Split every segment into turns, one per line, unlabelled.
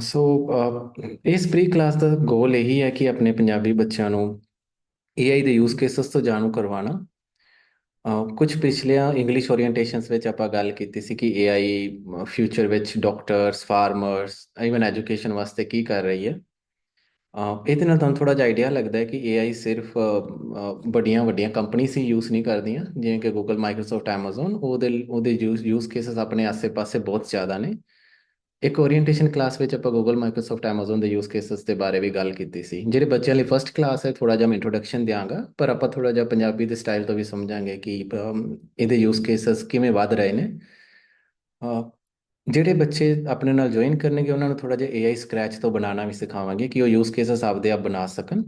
ਸੋ ਇਸ pre class ਦਾ ਗੋਲ ਇਹੀ ਹੈ ਕਿ ਆਪਣੇ ਪੰਜਾਬੀ ਬੱਚਿਆਂ ਨੂੰ AI ਦੇ ਯੂਜ਼ ਕੇਸਸ ਤੋਂ ਜਾਣੂ ਕਰਵਾਉਣਾ। ਕੁਝ ਪਿਛਲੀਆਂ ਇੰਗਲਿਸ਼ ਓਰੀਐਂਟੇਸ਼ਨਸ ਵਿੱਚ ਆਪਾਂ ਗੱਲ ਕੀਤੀ ਸੀ ਕਿ AI ਫਿਊਚਰ ਵਿੱਚ ਡਾਕਟਰਸ ਫਾਰਮਰਸ ਇਵਨ ਐਜੂਕੇਸ਼ਨ ਵਾਸਤੇ ਕੀ ਕਰ ਰਹੀ ਹੈ। ਇਹਦੇ ਨਾਲ ਤੁਹਾਨੂੰ ਥੋੜਾ ਜਿਹਾ ਆਈਡੀਆ ਲੱਗਦਾ ਹੈ ਕਿ AI ਸਿਰਫ ਵੱਡੀਆਂ ਵੱਡੀਆਂ ਕੰਪਨੀਆਂ ਹੀ ਯੂਜ਼ ਨਹੀਂ ਕਰਦੀਆਂ, ਜਿਵੇਂ ਕਿ Google, Microsoft, Amazon, ਉਹਦੇ ਉਹਦੇ ਯੂਜ਼ ਕੇਸਸ ਆਪਣੇ ਆਸੇ-ਪਾਸੇ ਬਹੁਤ ਜ਼ਿਆਦਾ ਨੇ। ਇੱਕ ਓਰੀਐਂਟੇਸ਼ਨ ਕਲਾਸ ਵਿੱਚ ਆਪਾਂ Google, Microsoft, Amazon ਦੇ ਯੂਜ਼ ਕੇਸਸ ਦੇ ਬਾਰੇ ਵੀ ਗੱਲ ਕੀਤੀ ਸੀ। ਜਿਹੜੇ ਬੱਚਿਆਂ ਲਈ ਫਰਸਟ ਕਲਾਸ ਹੈ ਥੋੜਾ ਜਿਹਾ ਮੈਂ ਇੰਟਰੋਡਕਸ਼ਨ ਦਿਆਂਗਾ, ਪਰ ਆਪਾਂ ਥੋੜਾ ਜਿਹਾ ਪੰਜਾਬੀ ਦੇ ਸਟਾਈਲ ਤੋਂ ਵੀ ਸਮਝਾਂਗੇ ਕਿ ਇਹਦੇ ਯੂਜ਼ ਕੇਸਸ ਕਿਵੇਂ ਵੱਧ ਰਹੇ ਨੇ। ਜਿਹੜੇ ਬੱਚੇ ਆਪਣੇ ਨਾਲ ਜੁਆਇਨ ਕਰਨਗੇ, ਉਹਨਾਂ ਨੂੰ ਥੋੜਾ ਜਿਹਾ AI ਸਕ੍ਰੈਚ ਤੋਂ ਬਣਾਉਣਾ ਵੀ ਸਿਖਾਵਾਂਗੇ ਕਿ ਉਹ ਯੂਜ਼ ਕੇਸਸ ਆਪਦੇ ਆਪ ਬਣਾ ਸਕਣ।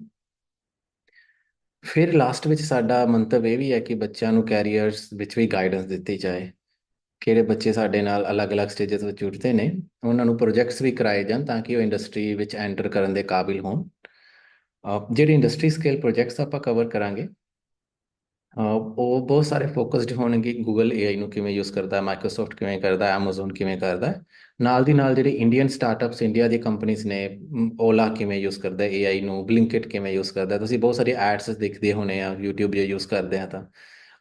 ਫਿਰ ਲਾਸਟ ਵਿੱਚ ਸਾਡਾ ਮੰਤਵ ਇਹ ਵੀ ਹੈ ਕਿ ਬੱਚਿਆਂ ਨੂੰ ਕੈਰੀਅਰਸ ਵਿੱਚ ਵੀ ਗਾਈਡੈਂਸ ਦਿੱਤੀ ਜਾਏ। ਕਿਹੜੇ ਬੱਚੇ ਸਾਡੇ ਨਾਲ ਅਲੱਗ-ਅਲੱਗ ਸਟੇਜਸ ਵਿੱਚ ਜੁੜਦੇ ਨੇ, ਉਹਨਾਂ ਨੂੰ ਪ੍ਰੋਜੈਕਟਸ ਵੀ ਕਰਾਏ ਜਾਣ ਤਾਂ ਕਿ ਉਹ ਇੰਡਸਟਰੀ ਵਿੱਚ ਐਂਟਰ ਕਰਨ ਦੇ ਕਾਬਿਲ ਹੋਣ। ਜਿਹੜੇ ਇੰਡਸਟਰੀ ਸਕੇਲ ਪ੍ਰੋਜੈਕਟਸ ਆਪਾਂ ਕਵਰ ਕਰਾਂਗੇ ਉਹ ਬਹੁਤ ਸਾਰੇ ਫੋਕਸਡ ਹੋਣਗੇ ਗੂਗਲ AI ਨੂੰ ਕਿਵੇਂ ਯੂਜ਼ ਕਰਦਾ ਹੈ ਮਾਈਕਰੋਸਾਫਟ ਕਿਵੇਂ ਕਰਦਾ ਹੈ Amazon ਕਿਵੇਂ ਕਰਦਾ। ਹੈ ਨਾਲ ਦੀ ਨਾਲ ਜਿਹੜੇ ਇੰਡੀਅਨ ਸਟਾਰਟਅਪਸ ਇੰਡੀਆ ਦੀ ਕੰਪਨੀਆਂ ਨੇ ਓਲਾ ਕਿਵੇਂ ਯੂਜ਼ ਕਰਦਾ ਹੈ AI ਨੂੰ ਬਲਿੰਕਿਟ ਕਿਵੇਂ ਯੂਜ਼ ਕਰਦਾ, ਤੁਸੀਂ ਬਹੁਤ ਸਾਰੇ ਐਡਸ ਦੇਖਦੇ ਹੋਣੇ ਆ, YouTube ਜੇ ਯੂਜ਼ ਕਰਦੇ ਆ ਤਾਂ।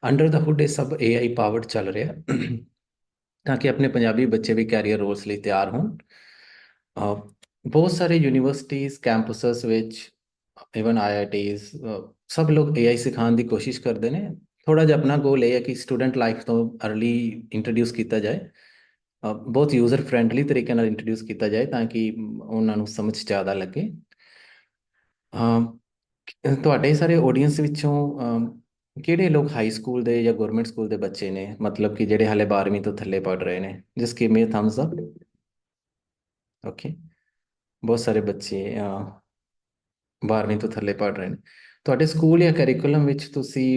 ਅੰਡਰ ਦਾ ਹੁੱਡ ਇਹ ਸਭ AI ਪਾਵਰਡ ਚੱਲ ਰਿਹਾ। ਤਾਂ ਕਿ ਆਪਣੇ ਪੰਜਾਬੀ ਬੱਚੇ ਵੀ ਕੈਰੀਅਰ ਰੋਲਸ ਲਈ ਤਿਆਰ ਹੋਣ। ਬਹੁਤ ਸਾਰੇ ਯੂਨੀਵਰਸਿਟੀਆਂ ਕੈਂਪਸਸ ਵਿੱਚ ਇਵਨ ਆਈਆਈਟੀਜ਼ ਸਭ ਲੋਕ ਏਆਈ ਸਿਖਾਉਣ ਦੀ ਕੋਸ਼ਿਸ਼ ਕਰਦੇ ਨੇ। ਥੋੜਾ ਜਿਹਾ ਆਪਣਾ ਗੋਲ ਇਹ ਹੈ ਕਿ ਸਟੂਡੈਂਟ ਲਾਈਫ ਤੋਂ अर्ਲੀ ਇੰਟਰੋਡਿਊਸ ਕੀਤਾ ਜਾਏ। ਬਹੁਤ ਯੂਜ਼ਰ ਫਰੈਂਡਲੀ ਤਰੀਕੇ ਨਾਲ ਇੰਟਰੋਡਿਊਸ ਕੀਤਾ ਜਾਏ ਤਾਂ ਕਿ ਉਹਨਾਂ ਨੂੰ ਸਮਝ ਜ਼ਿਆਦਾ ਲੱਗੇ। ਤੁਹਾਡੇ ਸਾਰੇ ਆਡੀਅנס ਵਿੱਚੋਂ ਕਿਹੜੇ ਲੋਕ ਹਾਈ ਸਕੂਲ ਦੇ ਜਾਂ ਗਵਰਨਮੈਂਟ ਸਕੂਲ ਦੇ ਬੱਚੇ ਨੇ? ਮਤਲਬ ਕਿ ਜਿਹੜੇ ਹਾਲੇ 12ਵੀਂ ਤੋਂ ਥੱਲੇ ਪੜ ਰਹੇ ਨੇ? ਜਿਸ give me a thumbs up okay ਬਹੁਤ ਸਾਰੇ ਬੱਚੇ 12ਵੀਂ ਤੋਂ ਥੱਲੇ ਪੜ ਰਹੇ ਨੇ। ਤੁਹਾਡੇ ਸਕੂਲ ਜਾਂ ਕਰਿਕੂਲਮ ਵਿੱਚ ਤੁਸੀਂ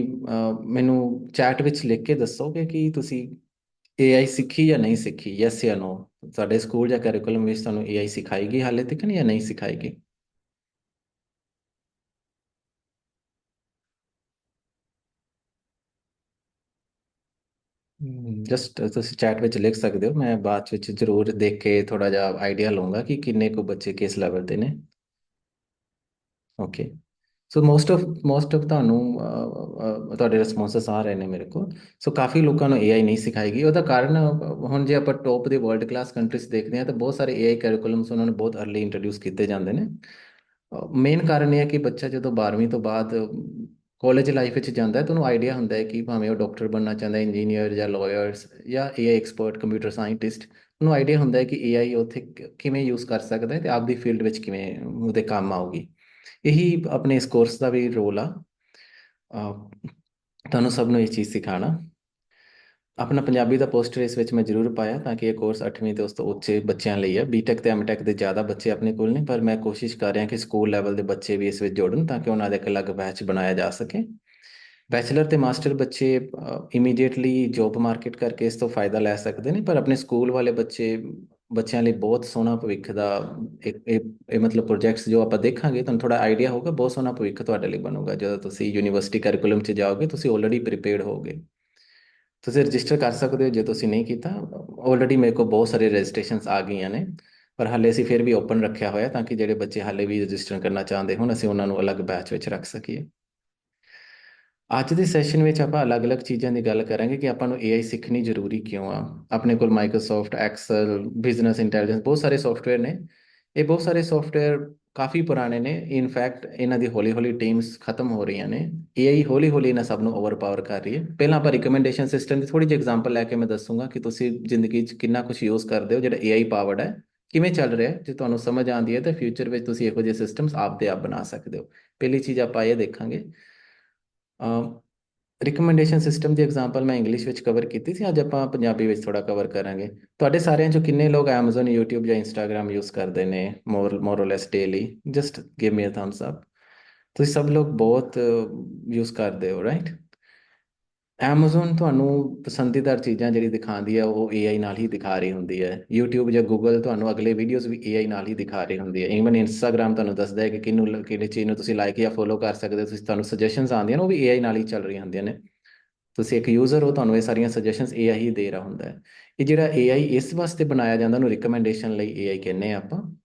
ਮੈਨੂੰ ਚੈਟ ਵਿੱਚ ਲਿਖ ਕੇ ਦੱਸੋਗੇ ਕਿ ਤੁਸੀਂ AI ਸਿੱਖੀ ਜਾਂ ਨਹੀਂ ਸਿੱਖੀ? ਯੈਸ ਜਾਂ ਨੋ ਤੁਹਾਡੇ ਸਕੂਲ ਜਾਂ ਕਰਿਕੂਲਮ ਵਿੱਚ ਤੁਹਾਨੂੰ AI ਸਿਖਾਏਗੀ ਹਾਲੇ ਤੱਕ ਜਾਂ ਨਹੀਂ ਸਿਖਾਏਗੀ ਜਸਟ ਤੁਸੀਂ ਚੈਟ ਵਿੱਚ ਲਿਖ ਸਕਦੇ ਹੋ, ਮੈਂ ਬਾਅਦ ਵਿੱਚ ਜ਼ਰੂਰ ਦੇਖ ਕੇ ਥੋੜਾ ਜਿਹਾ ਆਈਡੀਆ ਲਵਾਂਗਾ ਕਿ ਕਿੰਨੇ ਕੁ ਬੱਚੇ ਕਿਸ ਲੈਵਲ ਤੇ ਨੇ। Okay so most of most of ਤੁਹਾਨੂੰ ਤੁਹਾਡੇ ਰਿਸਪੌਂਸਸ ਆ ਰਹੇ ਨੇ ਮੇਰੇ ਕੋਲ। ਸੋ ਕਾਫੀ ਲੋਕਾਂ ਨੂੰ AI ਨਹੀਂ ਸਿਖਾਏਗੀ। ਉਹਦਾ ਕਾਰਨ ਹੁਣ ਜੇ ਆਪਾਂ ਟੌਪ ਦੇ ਵਰਲਡ ਕਲਾਸ ਕੰਟਰੀਜ਼ ਦੇਖਦੇ ਹਾਂ, ਤਾਂ ਬਹੁਤ ਸਾਰੇ AI ਕਰਿਕੂਲਮਸ ਉਹਨਾਂ ਨੂੰ ਬਹੁਤ अर्ਲੀ ਇੰਟਰੋਡਿਊਸ ਕੀਤੇ ਜਾਂਦੇ ਨੇ। ਮੇਨ ਕਾਰਨ ਇਹ ਹੈ ਕਿ ਬੱਚਾ ਜਦੋਂ 12ਵੀਂ ਤੋਂ ਬਾਅਦ ਕਾਲਜ ਲਾਈਫ ਵਿੱਚ ਜਾਂਦਾ ਹੈ ਤੁਹਾਨੂੰ ਆਈਡੀਆ ਹੁੰਦਾ ਹੈ ਕਿ ਭਾਵੇਂ ਉਹ ਡਾਕਟਰ ਬਣਨਾ ਚਾਹੁੰਦਾ ਹੈ ਇੰਜੀਨੀਅਰ ਜਾਂ ਲਾਇਰਸ ਜਾਂ AI ਐਕਸਪਰਟ ਕੰਪਿਊਟਰ ਸਾਇੰਟਿਸਟ ਉਹਨੂੰ ਆਈਡੀਆ ਹੁੰਦਾ ਹੈ ਕਿ AI ਉੱਥੇ ਕਿਵੇਂ ਯੂਜ਼ ਕਰ ਸਕਦਾ ਹੈ ਤੇ ਆਪਦੀ ਫੀਲਡ ਵਿੱਚ ਕਿਵੇਂ ਉਹਦੇ ਕੰਮ ਆਊਗੀ। ਇਹੀ ਆਪਣੇ ਇਸ ਕੋਰਸ ਦਾ ਵੀ ਰੋਲ ਆ। ਤੁਹਾਨੂੰ ਸਭ ਨੂੰ ਇਹ ਚੀਜ਼ ਸਿਖਾਣਾ ਆਪਣਾ ਪੰਜਾਬੀ ਦਾ ਪੋਸਟਰ ਇਸ ਵਿੱਚ ਮੈਂ ਜ਼ਰੂਰ ਪਾਇਆ ਤਾਂ ਕਿ ਇਹ ਕੋਰਸ 8ਵੀਂ ਤੇ ਉਸ ਤੋਂ ਉੱਚੇ ਬੱਚਿਆਂ ਲਈ ਹੈ। ਬੀਟੈਕ ਤੇ ਐਮਟੈਕ ਦੇ ਜ਼ਿਆਦਾ ਬੱਚੇ ਆਪਣੇ ਕੋਲ ਨੇ, ਪਰ ਮੈਂ ਕੋਸ਼ਿਸ਼ ਕਰ ਰਿਹਾ ਕਿ ਸਕੂਲ ਲੈਵਲ ਦੇ ਬੱਚੇ ਵੀ ਇਸ ਵਿੱਚ ਜੋੜਨ ਤਾਂ ਕਿ ਉਹਨਾਂ ਦਾ ਇੱਕ ਅਲੱਗ ਬੈਚ ਬਣਾਇਆ ਜਾ ਸਕੇ। ਬੈਚਲਰ ਤੇ ਮਾਸਟਰ ਬੱਚੇ ਇਮੀਡੀਏਟਲੀ ਜੌਬ ਮਾਰਕੀਟ ਕਰਕੇ ਇਸ ਤੋਂ ਫਾਇਦਾ ਲੈ ਸਕਦੇ ਨੇ, ਪਰ ਆਪਣੇ ਸਕੂਲ ਵਾਲੇ ਬੱਚੇ, ਬੱਚਿਆਂ ਲਈ ਬਹੁਤ ਸੋਹਣਾ ਭਵਿੱਖ ਦਾ ਇੱਕ, ਇਹ ਮਤਲਬ ਪ੍ਰੋਜੈਕਟਸ ਜੋ ਆਪਾਂ ਦੇਖਾਂਗੇ, ਤੁਹਾਨੂੰ ਥੋੜਾ ਆਈਡੀਆ ਹੋਊਗਾ, ਬਹੁਤ ਸੋਹਣਾ ਭਵਿੱਖ ਤੁਹਾਡੇ ਲਈ ਬਣੂਗਾ। ਜਦੋਂ ਤੁਸੀਂ ਯੂਨੀਵਰਸਿਟੀ ਕਰਿਕੂਲਮ 'ਚ ਜਾਓਗੇ, ਤੁਸੀਂ ਆਲਰੇਡੀ ਪ੍ਰੀਪੇਅਰਡ ਹੋਗੇ ਤੁਸੀਂ ਰਜਿਸਟਰ ਕਰ ਸਕਦੇ ਹੋ ਜੇ ਤੁਸੀਂ ਨਹੀਂ ਕੀਤਾ। ਆਲਰੇਡੀ ਮੇਰੇ ਕੋਲ ਬਹੁਤ ਸਾਰੇ ਰਜਿਸਟ੍ਰੇਸ਼ਨਸ ਆ ਗਈਆਂ ਨੇ, ਪਰ ਹਾਲੇ ਅਸੀਂ ਫਿਰ ਵੀ ਓਪਨ ਰੱਖਿਆ ਹੋਇਆ ਤਾਂ ਕਿ ਜਿਹੜੇ ਬੱਚੇ ਹਾਲੇ ਵੀ ਰਜਿਸਟਰ ਕਰਨਾ ਚਾਹੁੰਦੇ ਹੋਣ, ਅਸੀਂ ਉਹਨਾਂ ਨੂੰ ਅਲੱਗ ਬੈਚ ਵਿੱਚ ਰੱਖ ਸਕੀਏ। ਅੱਜ ਦੇ ਸੈਸ਼ਨ ਵਿੱਚ ਆਪਾਂ ਅਲੱਗ-ਅਲੱਗ ਚੀਜ਼ਾਂ ਦੀ ਗੱਲ ਕਰਾਂਗੇ ਕਿ ਆਪਾਂ ਨੂੰ AI ਸਿੱਖਣੀ ਜ਼ਰੂਰੀ ਕਿਉਂ ਆ। ਆਪਣੇ ਕੋਲ ਮਾਈਕਰੋਸਾਫਟ ਐਕਸਲ ਬਿਜ਼ਨਸ ਇੰਟੈਲੀਜੈਂਸ ਬਹੁਤ ਸਾਰੇ ਸੌਫਟਵੇਅਰ ਨੇ। ਇਹ ਬਹੁਤ ਸਾਰੇ ਸੌਫਟਵੇਅਰ ਕਾਫੀ ਪੁਰਾਣੇ ਨੇ। ਇਨਫੈਕਟ ਇਹਨਾਂ ਦੀ ਹੌਲੀ-ਹੌਲੀ ਟੀਮਸ ਖਤਮ ਹੋ ਰਹੀਆਂ ਨੇ। AI ਹੌਲੀ-ਹੌਲੀ ਇਹਨਾਂ ਸਭ ਨੂੰ ਓਵਰਪਾਵਰ ਕਰ ਰਹੀ ਹੈ। ਪਹਿਲਾਂ ਆਪਾਂ ਰეკਮੈਂਡੇਸ਼ਨ ਸਿਸਟਮ ਦੀ ਥੋੜੀ ਜਿਹੀ ਐਗਜ਼ਾਮਪਲ ਲੈ ਕੇ ਮੈਂ ਦੱਸੂਗਾ ਕਿ ਤੁਸੀਂ ਜ਼ਿੰਦਗੀ 'ਚ ਕਿੰਨਾ ਕੁਝ ਯੂਜ਼ ਕਰਦੇ ਹੋ, ਜਿਹੜਾ AI ਪਾਵਰਡ ਹੈ। ਕਿਵੇਂ ਚੱਲ ਰਿਹਾ ਜੇ ਤੁਹਾਨੂੰ ਸਮਝ ਆਉਂਦੀ ਹੈ, ਤਾਂ ਫਿਊਚਰ ਵਿੱਚ ਤੁਸੀਂ ਇਹੋ ਜਿਹੇ ਸਿਸਟਮਸ ਆਪਦੇ ਆਪ ਬਣਾ ਸਕਦੇ ਹੋ। ਪਹਿਲੀ ਚੀਜ਼ ਆਪਾਂ ਇਹ ਦੇਖਾਂਗੇ। ਰਿਕਮੈਂਡੇਸ਼ਨ ਸਿਸਟਮ ਦੀ ਐਗਜ਼ਾਮਪਲ ਮੈਂ ਇੰਗਲਿਸ਼ ਵਿੱਚ ਕਵਰ ਕੀਤੀ ਸੀ, ਅੱਜ ਆਪਾਂ ਪੰਜਾਬੀ ਵਿੱਚ ਥੋੜਾ ਕਵਰ ਕਰਾਂਗੇ। ਤੁਹਾਡੇ ਸਾਰਿਆਂ ਚੋਂ ਕਿੰਨੇ ਲੋਕ Amazon, YouTube ਜਾਂ Instagram ਯੂਜ਼ ਕਰਦੇ ਨੇ more more or less daily just give me a thumbs up ਤੁਸੀਂ ਸਭ ਲੋਕ ਬਹੁਤ ਯੂਜ਼ ਕਰਦੇ ਹੋ ਰਾਈਟ Amazon ਤੁਹਾਨੂੰ ਪਸੰਦੀਦਾਰ ਚੀਜ਼ਾਂ ਜਿਹੜੀ ਦਿਖਾਉਂਦੀ ਹੈ, ਉਹ AI ਨਾਲ ਹੀ ਦਿਖਾ ਰਹੀ ਹੁੰਦੀ ਹੈ। YouTube ਜਾਂ Google ਤੁਹਾਨੂੰ ਅਗਲੇ ਵੀਡੀਓਜ਼ ਵੀ AI ਨਾਲ ਹੀ ਦਿਖਾ ਰਹੀ ਹੁੰਦੀ ਹੈ ਈਵਨ Instagram ਤੁਹਾਨੂੰ ਦੱਸਦਾ ਹੈ ਕਿ ਕਿਹਨੂੰ ਕਿਹੜੇ ਚੀਜ਼ ਨੂੰ ਤੁਸੀਂ ਲਾਈਕ ਜਾਂ ਫੋਲੋ ਕਰ ਸਕਦੇ ਹੋ। ਤੁਸੀਂ ਤੁਹਾਨੂੰ ਸੁਜੈਸ਼ਨਸ ਆਉਂਦੀਆਂ ਨੇ, ਉਹ ਵੀ AI ਨਾਲ ਹੀ ਚੱਲ ਰਹੀਆਂ ਹੁੰਦੀਆਂ ਨੇ। ਤੁਸੀਂ ਇੱਕ ਯੂਜ਼ਰ ਹੋ, ਤੁਹਾਨੂੰ ਇਹ ਸਾਰੀਆਂ ਸੁਜੈਸ਼ਨਸ AI ਹੀ ਦੇ ਰਿਹਾ ਹੁੰਦਾ ਹੈ। ਇਹ ਜਿਹੜਾ AI ਇਸ ਵਾਸਤੇ ਬਣਾਇਆ ਜਾਂਦਾ, ਉਹਨੂੰ ਰეკਮੈਂਡੇਸ਼ਨ ਲਈ AI ਕਹਿੰਦੇ ਆ ਆਪਾਂ।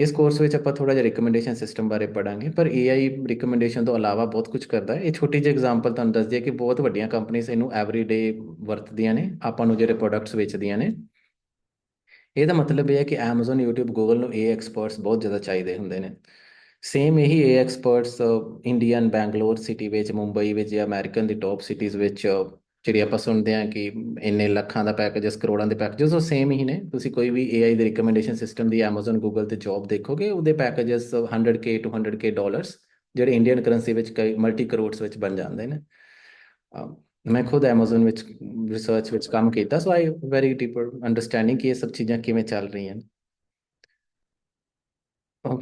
ਇਸ ਕੋਰਸ ਵਿੱਚ ਆਪਾਂ ਥੋੜਾ ਜਿਹਾ ਰਿਕਮੈਂਡੇਸ਼ਨ ਸਿਸਟਮ ਬਾਰੇ ਪੜਾਂਗੇ ਪਰ AI ਰਿਕਮੈਂਡੇਸ਼ਨ ਤੋਂ ਇਲਾਵਾ ਬਹੁਤ ਕੁਝ ਕਰਦਾ ਹੈ। ਇਹ ਛੋਟੀ ਜਿਹੀ ਐਗਜ਼ਾਮਪਲ ਤੁਹਾਨੂੰ ਦੱਸਦੀ ਹੈ ਕਿ ਬਹੁਤ ਵੱਡੀਆਂ ਕੰਪਨੀਆਂ ਇਹਨੂੰ ਐਵਰੀਡੇ ਵਰਤਦੀਆਂ ਨੇ, ਆਪਾਂ ਨੂੰ ਜਿਹੜੇ ਪ੍ਰੋਡਕਟਸ ਵੇਚਦੀਆਂ ਨੇ। ਇਹਦਾ ਮਤਲਬ ਇਹ ਹੈ ਕਿ Amazon, YouTube, Google ਨੂੰ ਇਹ ਐਕਸਪਰਟਸ ਬਹੁਤ ਜ਼ਿਆਦਾ ਚਾਹੀਦੇ ਹੁੰਦੇ ਨੇ। ਸੇਮ ਇਹੀ ਇਹ ਐਕਸਪਰਟਸ ਇੰਡੀਅਨ ਬੈਂਗਲੌਰ ਸਿਟੀ ਵਿੱਚ ਮੁੰਬਈ ਵਿੱਚ ਜਾਂ ਅਮਰੀਕਨ ਦੀ ਟੌਪ ਸਿਟੀਜ਼ ਵਿੱਚ ਜਿਹੜੀ ਆਪਾਂ ਸੁਣਦੇ ਹਾਂ ਕਿ ਇੰਨੇ ਲੱਖਾਂ ਦਾ ਪੈਕੇਜਸ ਕਰੋੜਾਂ ਦੇ ਪੈਕੇਜਸ ਉਹ ਸੇਮ ਹੀ ਨੇ। ਤੁਸੀਂ ਕੋਈ ਵੀ AI ਦੇ ਰਿਕਮੈਂਡੇਸ਼ਨ ਸਿਸਟਮ ਦੀ Amazon, Google ਤੇ ਜੌਬ ਦੇਖੋਗੇ, ਉਹਦੇ ਪੈਕੇਜਸ 100k 200k ਡਾਲਰਸ ਜਿਹੜੇ ਇੰਡੀਅਨ ਕਰੰਸੀ ਵਿੱਚ ਕਈ ਮਲਟੀ ਕਰੋੜਸ ਵਿੱਚ ਬਣ ਜਾਂਦੇ ਨੇ। ਮੈਂ ਖੁਦ Amazon ਵਿੱਚ ਰਿਸਰਚ ਵਿੱਚ ਕੰਮ ਕੀਤਾ so I very deeper understanding ਕਿ ਇਹ ਸਭ ਚੀਜ਼ਾਂ ਕਿਵੇਂ ਚੱਲ ਰਹੀਆਂ ਨੇ।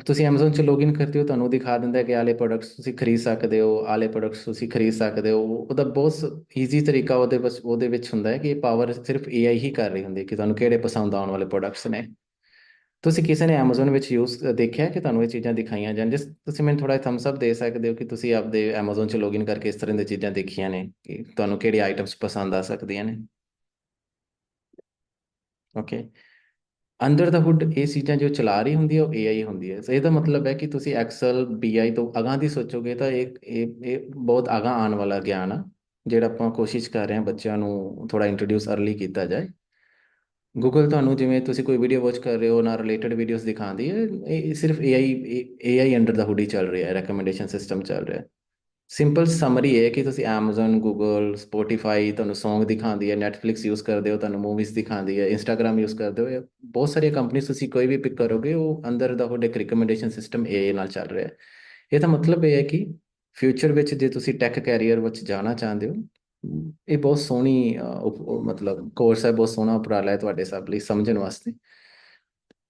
ਤੁਸੀਂ Amazon 'ਚ ਲੌਗਇਨ ਕਰਦੇ ਹੋ ਤੁਹਾਨੂੰ ਦਿਖਾ ਦਿੰਦਾ ਹੈ ਕਿ ਆਲੇ ਪ੍ਰੋਡਕਟਸ ਤੁਸੀਂ ਖਰੀਦ ਸਕਦੇ ਹੋ, ਆਲੇ ਪ੍ਰੋਡਕਟਸ ਤੁਸੀਂ ਖਰੀਦ ਸਕਦੇ ਹੋ। ਉਹਦਾ ਬਹੁਤ ਈਜ਼ੀ ਤਰੀਕਾ ਉਹਦੇ ਬਸ, ਉਹਦੇ ਵਿੱਚ ਹੁੰਦਾ ਹੈ ਕਿ ਇਹ ਪਾਵਰ ਸਿਰਫ AI ਹੀ ਕਰ ਰਹੀ ਹੁੰਦੀ ਹੈ ਕਿ ਤੁਹਾਨੂੰ ਕਿਹੜੇ ਪਸੰਦ ਆਉਣ ਵਾਲੇ ਪ੍ਰੋਡਕਟਸ ਨੇ। ਤੁਸੀਂ ਕਿਸੇ ਨੇ Amazon ਵਿੱਚ ਯੂਜ਼ ਦੇਖਿਆ ਕਿ ਤੁਹਾਨੂੰ ਇਹ ਚੀਜ਼ਾਂ ਦਿਖਾਈਆਂ ਜਾਣ? ਜਿਸ ਤੁਸੀਂ ਮੈਨੂੰ ਥੋੜਾ ਥੰਬਸ ਅਪ ਦੇ ਸਕਦੇ ਹੋ ਕਿ ਤੁਸੀਂ ਆਪਦੇ Amazon 'ਚ ਲੌਗਇਨ ਕਰਕੇ ਇਸ ਤਰ੍ਹਾਂ ਦੀਆਂ ਚੀਜ਼ਾਂ ਦੇਖੀਆਂ ਨੇ ਕਿ ਤੁਹਾਨੂੰ ਕਿਹੜੀ ਆਈਟਮਸ ਪਸੰਦ ਆ ਸਕਦੀਆਂ ਨੇ। ਓਕੇ ਅੰਡਰ ਦਾ ਹੁੱਡ ਇਹ ਚੀਜ਼ਾਂ ਜੋ ਚਲਾ ਰਹੀ ਹੁੰਦੀ ਹੈ ਉਹ AI ਹੁੰਦੀ ਹੈ ਸੋ ਇਹਦਾ ਮਤਲਬ ਹੈ ਕਿ ਤੁਸੀਂ ਐਕਸਲ BI ਤੋਂ ਅਗਾਂ ਦੀ ਸੋਚੋਗੇ ਤਾਂ ਇਹ ਇਹ ਇਹ ਬਹੁਤ ਅਗਾਂਹ ਆਉਣ ਵਾਲਾ ਗਿਆਨ ਆ, ਜਿਹੜਾ ਆਪਾਂ ਕੋਸ਼ਿਸ਼ ਕਰ ਰਹੇ ਹਾਂ ਬੱਚਿਆਂ ਨੂੰ ਥੋੜਾ ਇੰਟਰੋਡਿਊਸ ਅਰਲੀ ਕੀਤਾ ਜਾਏ। ਗੂਗਲ ਤੁਹਾਨੂੰ ਜਿਵੇਂ ਤੁਸੀਂ ਕੋਈ ਵੀਡੀਓ ਵਾਚ ਕਰ ਰਹੇ ਹੋ ਨਾਲ ਰਿਲੇਟਡ ਵੀਡੀਓਜ਼ ਦਿਖਾਉਂਦੀ ਹੈ, ਇਹ ਸਿਰਫ AI AI under the hood ਹੀ ਚੱਲ ਰਿਹਾ ਹੈ ਰეკਮੈਂਡੇਸ਼ਨ ਸਿਸਟਮ ਚੱਲ ਰਿਹਾ ਹੈ। ਸਿੰਪਲ ਸਮਰੀ ਹੈ ਕਿ ਤੁਸੀਂ Amazon, Google, Spotify ਤੁਹਾਨੂੰ Song ਦਿਖਾਉਂਦੀ ਹੈ, Netflix ਯੂਜ਼ ਕਰਦੇ ਹੋ, ਤੁਹਾਨੂੰ ਮੂਵੀਜ਼ ਦਿਖਾਉਂਦੀ ਹੈ, Instagram ਯੂਜ਼ ਕਰਦੇ ਹੋ ਬਹੁਤ ਸਾਰੀਆਂ ਕੰਪਨੀਆਂ ਤੁਸੀਂ ਕੋਈ ਵੀ ਪਿਕ ਕਰੋਗੇ, ਉਹ ਅੰਦਰ ਦਾ ਤੁਹਾਡੇ ਇੱਕ ਰਿਕਮੈਂਡੇਸ਼ਨ ਸਿਸਟਮ AI ਨਾਲ ਚੱਲ ਰਿਹਾ ਹੈ। ਇਹਦਾ ਮਤਲਬ ਇਹ ਹੈ ਕਿ ਫਿਊਚਰ ਵਿੱਚ ਜੇ ਤੁਸੀਂ ਟੈਕ ਕੈਰੀਅਰ ਵਿੱਚ ਜਾਣਾ ਚਾਹੁੰਦੇ ਹੋ, ਇਹ ਬਹੁਤ ਸੋਹਣੀ ਮਤਲਬ ਕੋਰਸ ਹੈ, ਬਹੁਤ ਸੋਹਣਾ ਉਪਰਾਲਾ ਹੈ ਤੁਹਾਡੇ ਸਭ ਲਈ ਸਮਝਣ ਵਾਸਤੇ।